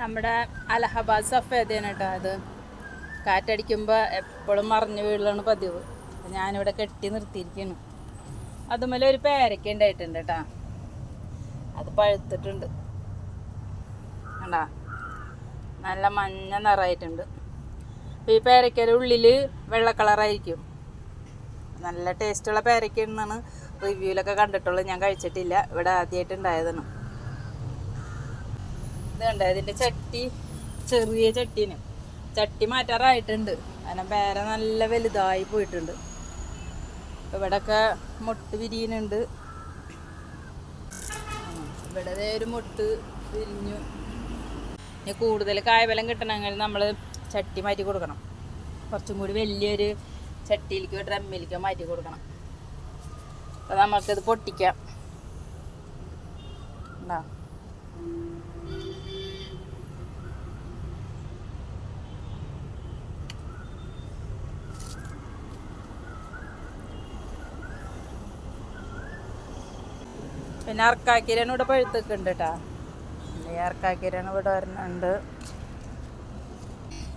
നമ്മുടെ അലഹബാദ് സഫേദയാണ് കേട്ടോ അത്. കാറ്റടിക്കുമ്പോൾ എപ്പോഴും മറിഞ്ഞു വീഴലാണ് പതിവ്. ഞാനിവിടെ കെട്ടി നിർത്തിയിരിക്കുന്നു. അതുമല്ല ഒരു പേരയ്ക്ക ഉണ്ടായിട്ടുണ്ട് കേട്ടോ. അത് പഴുത്തിട്ടുണ്ട്. കണ്ടാ? നല്ല മഞ്ഞ നിറമായിട്ടുണ്ട്. അപ്പോൾ ഈ പേരയ്ക്കയുടെ ഉള്ളിൽ വെള്ള കളറായിരിക്കും. നല്ല ടേസ്റ്റുള്ള പേരയ്ക്ക എന്നാണ് റിവ്യൂലൊക്കെ കണ്ടിട്ടുള്ളത്. ഞാൻ കഴിച്ചിട്ടില്ല. ഇവിടെ ആദ്യമായിട്ട് ഉണ്ടായതാണ്. ഇത് കണ്ടോ? ഇതിന്റെ ചട്ടി ചെറിയ ചട്ടീന് ചട്ടി മാറ്റാറായിട്ടുണ്ട്. കാരണം പേര നല്ല വലുതായി പോയിട്ടുണ്ട്. ഇവിടെയൊക്കെ മുട്ട് വിരിയുന്നുണ്ട്. ഇവിടെ ഒരു മുട്ട് വിരിഞ്ഞു. ഇനി കൂടുതൽ കായബലം കിട്ടണമെങ്കിൽ നമ്മൾ ചട്ടി മാറ്റി കൊടുക്കണം. കുറച്ചും കൂടി വലിയൊരു ചട്ടിയിലേക്കോ ഡ്രമ്മിലേക്കോ മാറ്റി കൊടുക്കണം. അപ്പോൾ നമുക്കിത് പൊട്ടിക്കാം. ഉണ്ടാ പിന്നെ അർക്കാക്കിരൻ ഇവിടെ പഴുത്തൊക്കെ ഉണ്ട് കേട്ടാ അർക്കാക്കിരാണ് ഇവിടെ വരുന്നുണ്ട്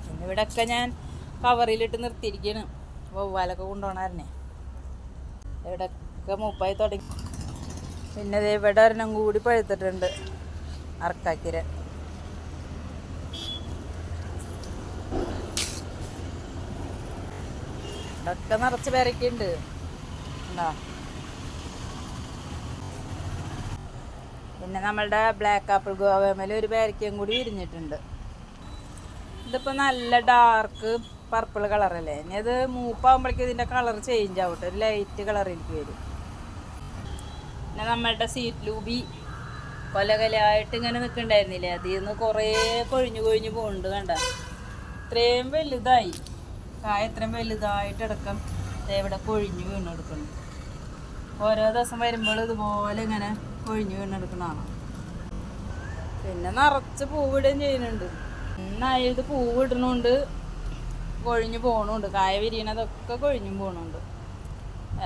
പിന്നെ ഇവിടെയൊക്കെ ഞാൻ കവറിലിട്ട് നിർത്തിയിരിക്കണം വവ്വാലൊക്കെ കൊണ്ടുപോകണമായിരുന്നേ. ഇവിടെയൊക്കെ മൂപ്പായി തുടങ്ങി. പിന്നെ ദേ ഇവിടെ ഒരെണ്ണം കൂടി പഴുത്തിട്ടുണ്ട്. അർക്കാക്കിരൻ ഇവിടെയൊക്കെ നിറച്ച് പേരൊക്കെയുണ്ട്. ഉണ്ടോ? പിന്നെ നമ്മളുടെ ബ്ലാക്ക് ആപ്പിൾ ഗോവമേൽ ഒരു പേരക്കയും കൂടി വിരിഞ്ഞിട്ടുണ്ട്. ഇതിപ്പോൾ നല്ല ഡാർക്ക് പർപ്പിൾ കളറല്ലേ ഇനി അത് മൂപ്പാകുമ്പോഴേക്കും ഇതിന്റെ കളർ ചേഞ്ച് ആവട്ടെ. ഒരു ലൈറ്റ് കളറിലേക്ക് വരും. പിന്നെ നമ്മളുടെ സീറ്റ് ലൂബി കൊല കലയായിട്ട് ഇങ്ങനെ നിൽക്കണ്ടായിരുന്നില്ലേ? അതിൽ നിന്ന് കുറേ കൊഴിഞ്ഞു കൊഴിഞ്ഞു പോകുന്നുണ്ട് കണ്ട? ഇത്രയും വലുതായി. കായ ഇത്രയും വലുതായിട്ടടക്കം ഇവിടെ കൊഴിഞ്ഞു വീണെടുക്കുന്നു ഓരോ ദിവസം വരുമ്പോൾ ഇതുപോലെ ഇങ്ങനെ കൊഴിഞ്ഞു വീണെടുക്കണതാണ് പിന്നെ നിറച്ച് പൂവിടുകയും ചെയ്യുന്നുണ്ട്. ഇന്നായത് പൂവിടണുണ്ട് കൊഴിഞ്ഞു പോകണുണ്ട് കായ വിരിയണതൊക്കെ കൊഴിഞ്ഞും പോകണുണ്ട്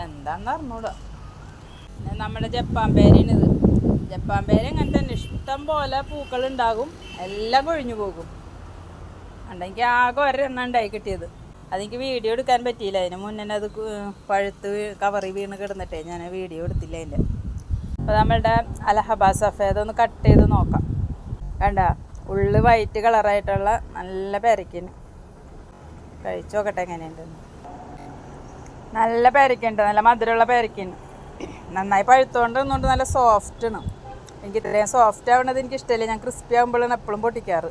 എന്താന്ന് അറിഞ്ഞൂടാ. പിന്നെ നമ്മുടെ ജപ്പാൻ പേരയാണിത് ജപ്പാൻ പേര് ഇങ്ങനെ തന്നെ. ഇഷ്ടം പോലെ പൂക്കൾ ഉണ്ടാകും എല്ലാം കൊഴിഞ്ഞു പോകും. ഉണ്ടെങ്കിൽ ആകെ ഒരെണ്ണം ഉണ്ടായി കിട്ടിയത്. അതെനിക്ക് വീഡിയോ എടുക്കാൻ പറ്റിയില്ല. അതിന് മുന്നേ അത് പഴുത്ത് കവറി വീണ് കിടന്നിട്ടേ ഞാൻ വീഡിയോ എടുത്തില്ല അതിന്റെ. അപ്പോൾ നമ്മളുടെ അലഹബാദ് സഫേദൊന്ന് കട്ട് ചെയ്ത് നോക്കാം. കണ്ട ഉള്ളു വൈറ്റ് കളറായിട്ടുള്ള നല്ല പെരക്കിന് കഴിച്ചു നോക്കട്ടെ എങ്ങനെയുണ്ടെന്ന് നല്ല പേരക്കുണ്ട് നല്ല മധുരമുള്ള പേരക്കുണ്ട് നന്നായി പഴുത്തോണ്ട് നിന്നുകൊണ്ട് നല്ല സോഫ്റ്റ് ആണ്. എനിക്ക് ഇത്രയും സോഫ്റ്റ് ആവുന്നത് എനിക്ക് ഇഷ്ടമല്ല ഞാൻ ക്രിസ്പി ആകുമ്പോഴാണ് എപ്പോഴും പൊട്ടിക്കാറ്.